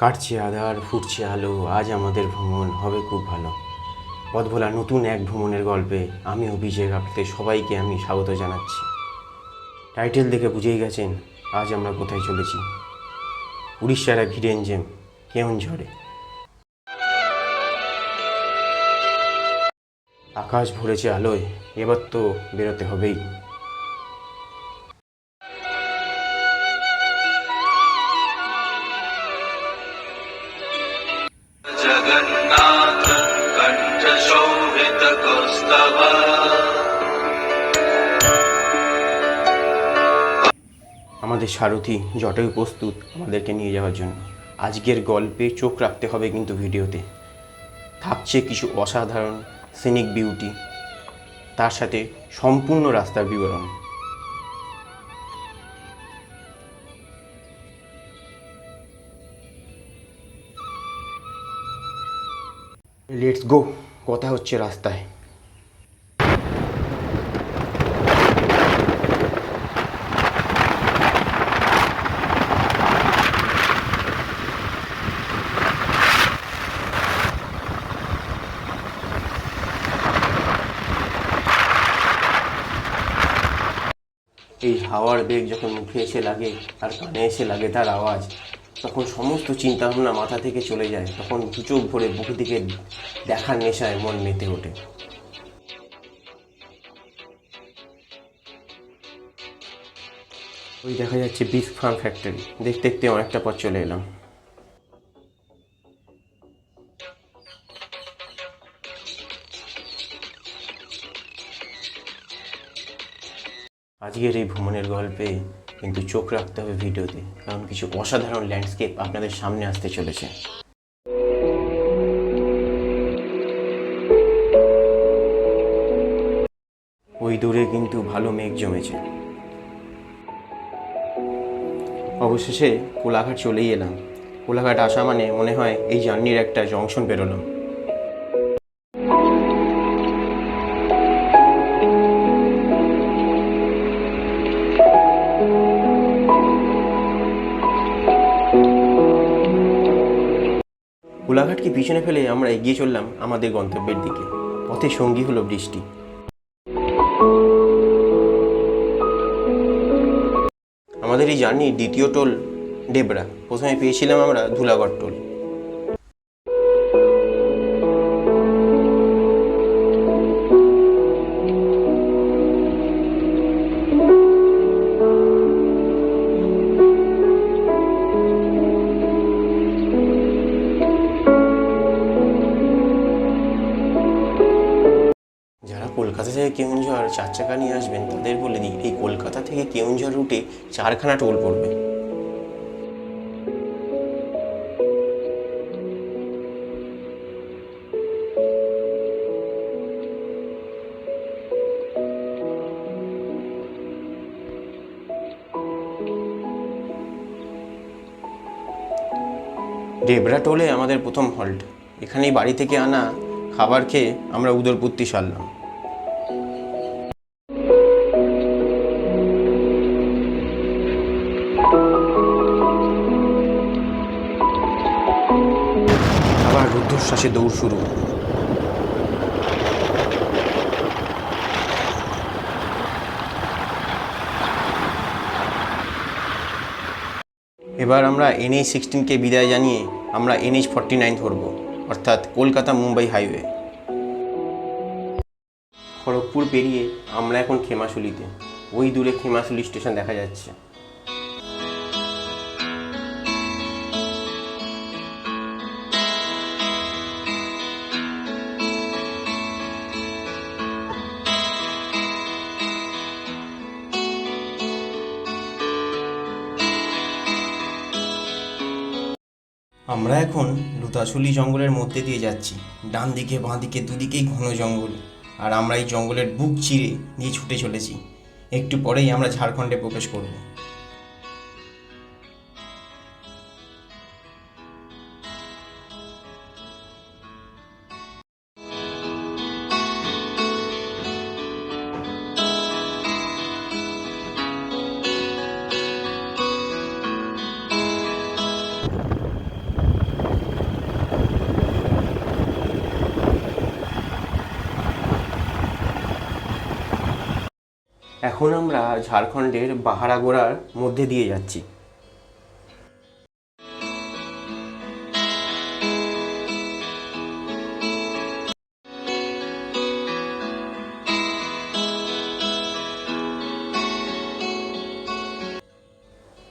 কাটছে আধার, ফুটছে আলো, আজ আমাদের ভ্রমণ হবে খুব ভালো। পথ ভোলা নতুন এক ভ্রমণের গল্পে আমি অভিষেক আপনাদের সবাইকে আমি স্বাগত জানাচ্ছি। টাইটেল দেখে বুঝেই গেছেন আজ আমরা কোথায় চলেছি। উড়িষ্যার এক হিডেন জেম কেউনঝড়ে আকাশ ভরেছে আলোয়, এবার তো বেরোতে হবেই। সারথি জটায়ু প্রস্তুত আমাদেরকে নিয়ে যাওয়ার জন্য। আজকের গল্পে চোখ রাখতে হবে কিন্তু ভিডিওতে। থাকছে কিছু অসাধারণ সিনিক বিউটি। তার সাথে সম্পূর্ণ রাস্তার বিবরণ। লেটস গো কথা হচ্ছে রাস্তায় এই হাওয়ার বেগ যখন মুখে এসে লাগে আর কানে এসে লাগে তার আওয়াজ, তখন সমস্ত চিন্তাভাবনা মাথা থেকে চলে যায়, তখন দু ভরে বুক দিকে দেখার নেশায় মন মেতে ওঠে। ওই দেখা যাচ্ছে বিফ ফার্ম ফ্যাক্টরি দেখতে দেখতে অনেকটা পথ চলে এলাম। আজকের এই ভ্রমণের গল্পে কিন্তু চোখ রাখতে হবে ভিডিওতে, কারণ কিছু অসাধারণ ল্যান্ডস্কেপ আপনাদের সামনে আসতে চলেছে। ওই দূরে কিন্তু ভালো মেঘ জমেছে। অবশেষে কোলাঘাট চলেই এলাম। কোলাঘাট আসা মানে মনে হয় এই জার্নির একটা জংশন পেরোলাম। কোলাঘাটকে পিছনে ফেলে আমরা এগিয়ে চললাম আমাদের গন্তব্যের দিকে। পথে সঙ্গী হলো বৃষ্টি। আমাদের এই জার্নি দ্বিতীয় টোল ডেবরা। প্রথমে পেয়েছিলাম আমরা ধুলাগড় টোল। কেউনঝড় চার চাকা নিয়ে আসবেন তাদের বলে দিই, এই কলকাতা থেকে কেউনঝড় রুটে চারখানা টোল পড়বে। ডেবরা টোলে আমাদের প্রথম হল্ট। এখানেই বাড়ি থেকে আনা খাবার খেয়ে আমরা উদরপূর্তি সারলাম। রুদ্ধশ্বাসে দৌড় শুরু। এবার আমরা এনএইচ সিক্সটিনকে বিদায় জানিয়ে আমরা এনএইচ ফর্টি নাইন ধরব, অর্থাৎ কলকাতা মুম্বাই হাইওয়ে। খড়গপুর পেরিয়ে আমরা এখন খেমাশুলিতে ওই দূরে খেমাশুলি স্টেশন দেখা যাচ্ছে। আমরা এখন লুতাশুলি জঙ্গলের মধ্যে দিয়ে যাচ্ছি। ডান দিকে, বাঁ দিকে, দুদিকেই ঘন জঙ্গল। আর আমরা এই জঙ্গলের বুক চিরে নিয়ে ছুটে চলেছি। একটু পরেই আমরা ঝাড়খণ্ডে প্রবেশ করব। এখন আমরা ঝাড়খণ্ডের বাহারাগোড়ার মধ্যে দিয়ে যাচ্ছি।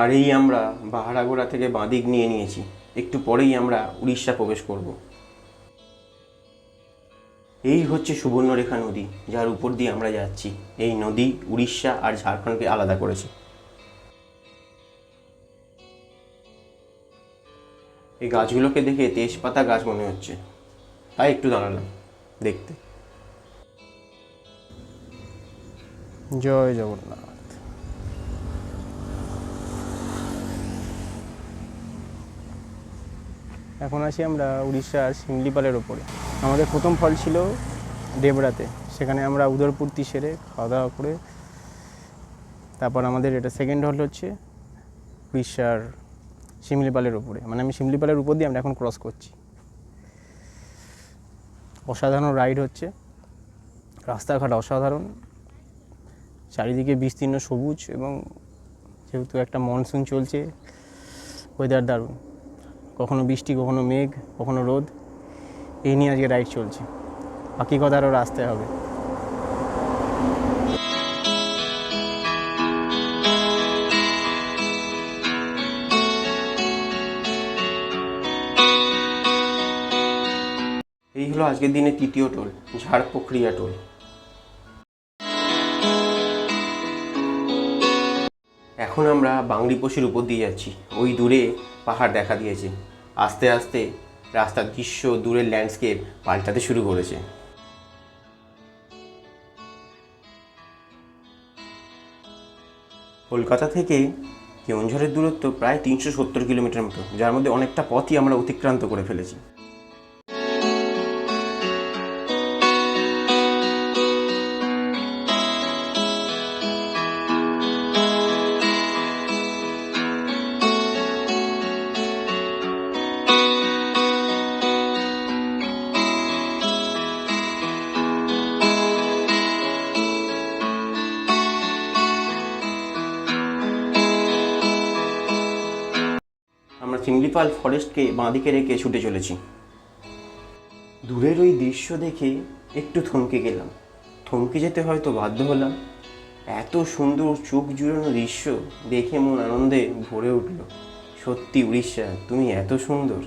আর এই আমরা বাহারাগোড়া থেকে বাঁদিক নিয়ে নিয়েছি। একটু পরেই আমরা উড়িষ্যা প্রবেশ করব। এই হচ্ছে সুবর্ণরেখা নদী, যার উপর দিয়ে আমরা যাচ্ছি। এই নদী উড়িষ্যা আর ঝাড়খণ্ডকে আলাদা করেছে। এই গাছগুলোকে দেখে তেজপাতা গাছ মনে হচ্ছে। তাই একটু দাঁড়ালাম, দেখতে। জয় জগন্নাথ। এখন আছি আমরা উড়িষ্যার শিমলিপালের ওপরে। আমাদের প্রথম ফল ছিল দেবরাতে। সেখানে আমরা উদরপূর্তি সেরে খাওয়া দাওয়া করে তারপর আমাদের এটা সেকেন্ড হল হচ্ছে উড়িষ্যার শিমলিপালের ওপরে মানে আমি শিমলিপালের উপর দিয়ে আমরা এখন ক্রস করছি। অসাধারণ রাইড হচ্ছে। রাস্তাঘাট অসাধারণ। চারিদিকে বিস্তীর্ণ সবুজ এবং যেহেতু একটা মনসুন চলছে ওয়েদার দারুণ। বৃষ্টি, কখনো মেঘ, কখনো রোদ, এই নিয়ে আজকে রাইড চলছে। বাকি কথা আরও আসতে হবে। এই হলো আজকের দিনের তৃতীয় টোল ঝাড় প্রক্রিয়া টোল। এখন আমরা বাংলিপোষির উপর দিয়ে যাচ্ছি। ওই দূরে পাহাড় দেখা দিয়েছে। আস্তে আস্তে রাস্তার দৃশ্য দূরের ল্যান্ডস্কেপ পাল্টাতে শুরু করেছে। কলকাতা থেকে কেউঝড়ের দূরত্ব প্রায় তিনশো সত্তর কিলোমিটার মতো, যার মধ্যে অনেকটা পথই আমরা অতিক্রান্ত করে ফেলেছি। আমরা চিমলিপাল ফরেস্টকে বাঁদিকে রেখে ছুটে চলেছি। দূরের ওই দৃশ্য দেখে একটু থমকে গেলাম। থমকে যেতে হয়তো বাধ্য হলাম। এত সুন্দর চোখ জুড়ানো দৃশ্য দেখে মন আনন্দে ভরে উঠল। সত্যি উড়িষ্যা, তুমি এত সুন্দর।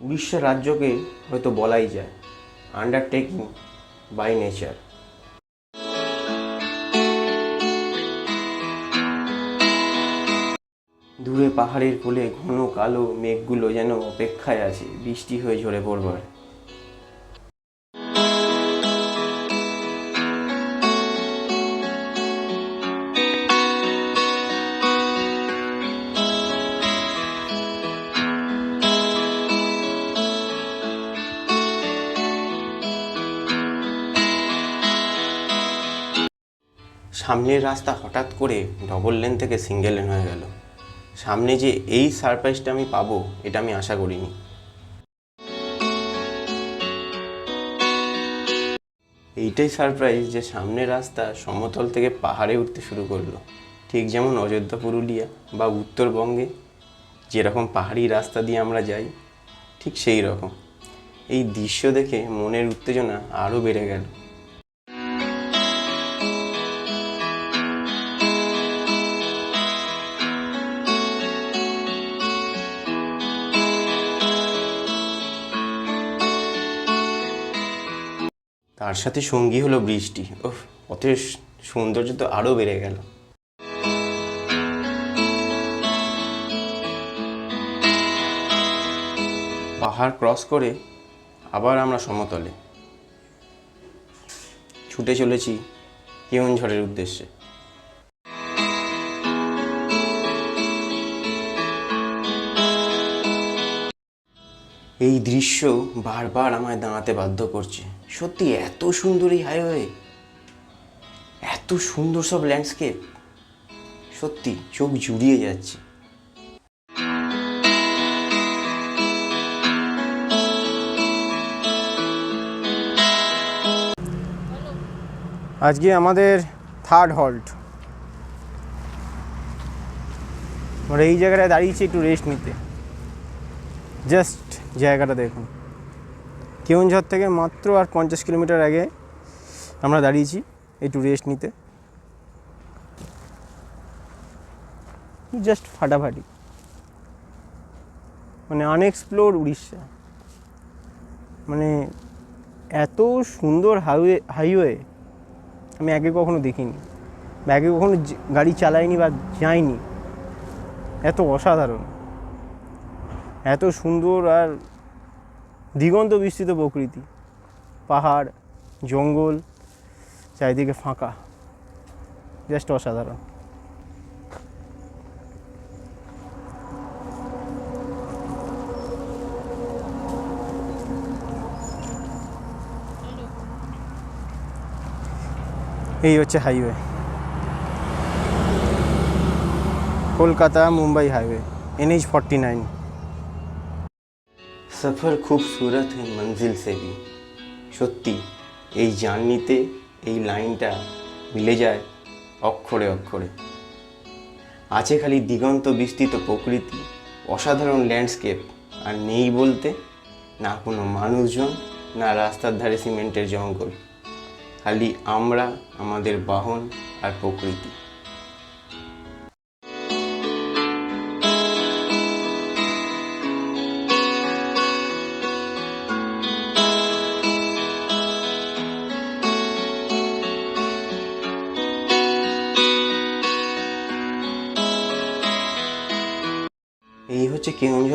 উড়িষ্যা রাজ্যকে হয়তো বলাই যায়। আন্ডারটেকিং বাই নেচার দূরে পাহাড়ের কোলে ঘন কালো মেঘগুলো যেন অপেক্ষায় আছে। বৃষ্টি হয়ে ঝরে পড়বার। সামনের রাস্তা হঠাৎ করে ডবল লেন থেকে সিঙ্গেল লেন হয়ে গেল। সামনে যে এই সারপ্রাইজটা আমি পাবো, এটা আমি আশা করিনি। এইটাই সারপ্রাইজ যে সামনের রাস্তা সমতল থেকে পাহাড়ে উঠতে শুরু করল। ঠিক যেমন অযোধ্যা, পুরুলিয়া বা উত্তরবঙ্গে যেরকম পাহাড়ি রাস্তা দিয়ে আমরা যাই, ঠিক সেই রকম। এই দৃশ্য দেখে মনের উত্তেজনা আরও বেড়ে গেল। তার সাথে সঙ্গী হলো বৃষ্টি। ওহ পথের সৌন্দর্য তো আরও বেড়ে গেল। পাহাড় ক্রস করে আবার আমরা সমতলে। ছুটে চলেছি কেওনঝড়ের উদ্দেশ্যে। এই দৃশ্য বারবার আমায় দাঁড়াতে বাধ্য করছে। সত্যি এত সুন্দর এই হাইওয়ে এত সুন্দর সব ল্যান্ডস্কেপ সত্যি চোখ জুড়িয়ে যাচ্ছে। আজকে আমাদের থার্ড হল্ট আমরা এই জায়গাটায় দাঁড়িয়েছি একটু রেস্ট নিতে। জাস্ট জায়গাটা দেখুন। কেউনঝড় থেকে মাত্র আর পঞ্চাশ কিলোমিটার আগে আমরা দাঁড়িয়েছি একটু রেস্ট নিতে। জাস্ট ফাটাফাটি। মানে আনএক্সপ্লোর উড়িষ্যা। মানে এত সুন্দর হাইওয়ে হাইওয়ে আমি আগে কখনো দেখিনি। বা আগে কখনো গাড়ি চালাইনি বা যাইনি। এত অসাধারণ। এত সুন্দর আর দিগন্ত বিস্তৃত প্রকৃতি। পাহাড়, জঙ্গল, চারিদিকে ফাঁকা। জাস্ট অসাধারণ। এই হচ্ছে highway. Kolkata Mumbai highway, NH forty nine. সফর খুবসুরত হ্যাঁ মঞ্জিল সে ভি সত্যি এই জার্নিতে এই লাইনটা মিলে যায় অক্ষরে অক্ষরে। আছে খালি দিগন্ত বিস্তৃত প্রকৃতি, অসাধারণ ল্যান্ডস্কেপ আর নেই বলতে না কোনো মানুষজন, না রাস্তার ধারে সিমেন্টের জঙ্গল। খালি আমরা, আমাদের বাহন আর প্রকৃতি।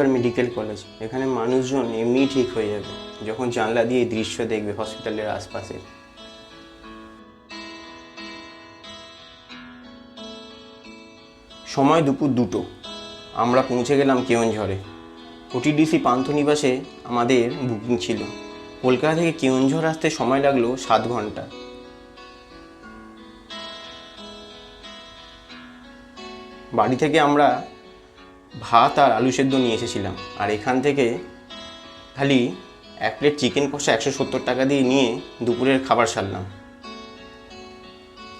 কেওনঝড় মেডিকেল কলেজ এখানে মানুষজন এমনিই ঠিক হয়ে যাবে যখন জানলা দিয়ে দৃশ্য দেখবে হসপিটালের আশপাশের সময় দুপুর দুটো। আমরা পৌঁছে গেলাম কেওনঝড়ে ওটিডিসি পান্থনিবাসে আমাদের বুকিং ছিল। কলকাতা থেকে কেওনঝড় আসতে সময় লাগল সাত ঘণ্টা। বাড়ি থেকে আমরা ভাত আর আলু সেদ্ধ নিয়ে এসেছিলাম। আর এখান থেকে খালি এক প্লেট চিকেন কষা একশো সত্তর টাকা দিয়ে নিয়ে দুপুরের খাবার সারলাম।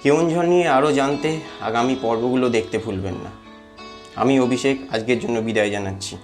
কেউনঝড় নিয়ে আরও জানতে আগামী পর্বগুলো দেখতে ভুলবেন না। আমি অভিষেক, আজকের জন্য বিদায় জানাচ্ছি।